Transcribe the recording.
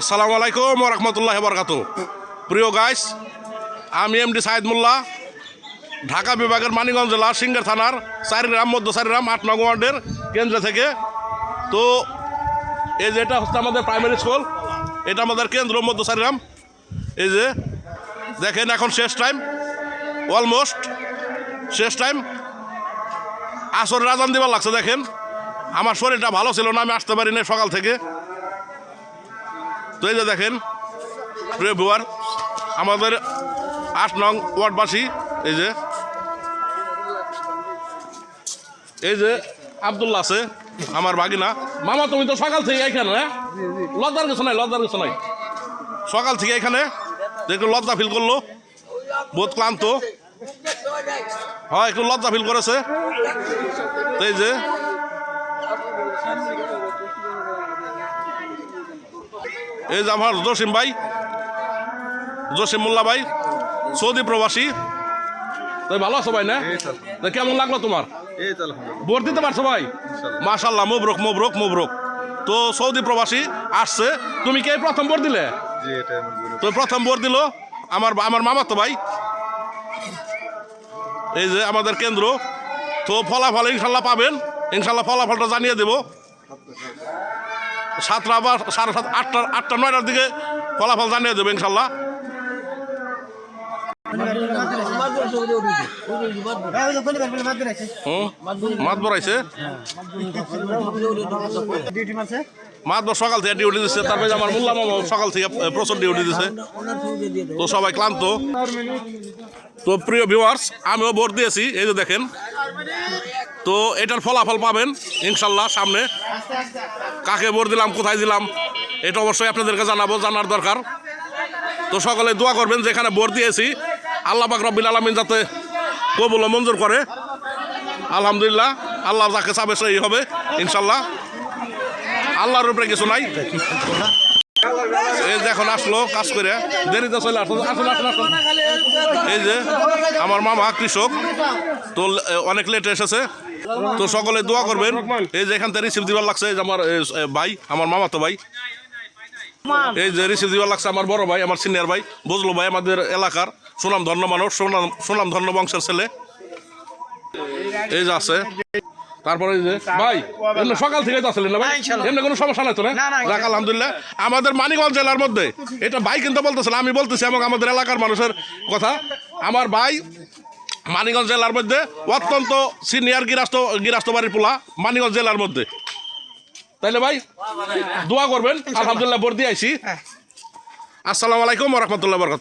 আসসালামু আলাইকুম রহমতুল্লাহ বরকাত প্রিয় গাইস আমি এমডি সাইদ মোল্লা, ঢাকা বিভাগের মানিকগঞ্জ জেলার সিঙ্গার থানার চারিগ্রাম, মধ্য চারিগ্রাম, আট নং ওয়ার্ডের কেন্দ্র থেকে। তো এই যে এটা হচ্ছে আমাদের প্রাইমারি স্কুল এটা আমাদের কেন্দ্র, মধ্য চারিগ্রাম। এই যে দেখেন এখন শেষ টাইম অলমোস্ট শেষ টাইম আসর রাজান দিবার লাগছে, দেখেন। আমার শরীরটা ভালো ছিল না, আমি আসতে পারি না সকাল থেকে। তো এই যে দেখেন, প্রিয় ভিউয়ার আমাদের আট নং ওয়ার্ডবাসী, এই যে এই যে আবদুল্লা আছে, আমার ভাগিনা মামা, তুমি তো সকাল থেকে এখানে হ্যাঁ? লজ্জার কিছু নাই, লজ্জার কিছু নাই। সকাল থেকে এখানে একটু লজ্জা ফিল করল, বহুত ক্লান্ত। হয়, একটু লজ্জা ফিল করেছে। এই যে এই যে আমার জসিম ভাই জসিম মোল্লা ভাই সৌদি প্রবাসী। তাই ভালো আছো ভাই না? কেমন লাগল তোমার? ভোট দিতে পারছ ভাই? মাশাল্লাহ মুবরক মুবরক মুবরক। তো সৌদি প্রবাসী আসছে। তুমি কে প্রথম ভোট দিলে? তো প্রথম ভোট দিল আমার আমার মামা তো ভাই। এই যে আমাদের কেন্দ্র। তো ফলাফল ইনশাল্লাহ পাবেন। ইনশাল্লাহ ফলাফলটা জানিয়ে দেব। সাতটা বা সাড়ে সাত আটটা আটটা, নয়টার দিকে ফলাফল জানিয়ে দেবো ইনশাল্লাহ। মাত বড়াইছে মাত সকাল থেকে ডিউটি দিচ্ছে তারপরে আমার মোল্লা মামা সকাল থেকে প্রচুর ডিউটি দিচ্ছে তো সবাই ক্লান্ত। তো প্রিয় ভিউয়ার্স আমিও ভোট দিয়েছি, এই যে দেখেন। তো এটার ফলাফল পাবেন, ইনশাল্লাহ, সামনে। কাকে ভোট দিলাম, কোথায় দিলাম, এটা অবশ্যই আপনাদেরকে জানাব, জানার দরকার। তো সকলে দোয়া করবেন, যেখানে ভোট দিয়েছি, আল্লাহ পাক রব্বিল আলমিন যাতে কবুল মঞ্জুর করে। আলহামদুলিল্লাহ, আল্লাহ যাকে চাবে সেই হবে, ইনশাল্লাহ। আল্লাহর উপরে কিছু নাই। এই যে এখন আসলো কাজ করে। দেরিতে চলে আসলো। এই যে আমার মামা কৃষক, তো অনেক লেটে এসেছে। তো সকলে দোয়া করবেন। এই যে এখান থেকে রিসিভ দিবার লাগছে আমার ভাই, আমার মামা তো ভাই। এই যে রিসিভ দিবার লাগছে আমার বড় ভাই, আমার সিনিয়র ভাই। বুঝলো ভাই, আমাদের এলাকার সুনাম ধন্য মানুষ, সুনাম সুনাম ধন্য বংশের ছেলে। এই যে আছে। তারপরে এই যে ভাই এমনি সকাল থেকে তো আসলেন না ভাই? এমনি কোনো সমস্যা নাই তো না? যাক আলহামদুলিল্লাহ। আমাদের মানিকগঞ্জ জেলার মধ্যে এটা ভাই কিন্তু বলতেছিল আমি বলতেছি এবং আমাদের এলাকার মানুষের কথা। আমার ভাই মানিকগঞ্জ জেলার মধ্যে অত্যন্ত সিনিয়র গিরাস্ত গিরাস্ত বাড়ির পোলা মানিকগঞ্জ জেলার মধ্যে। তাইলে ভাই দোয়া করবেন। আলহামদুলিল্লাহ বর্দি দিয়ে আইছি। আসসালামু আলাইকুম রহমতুল্লাহ বরকত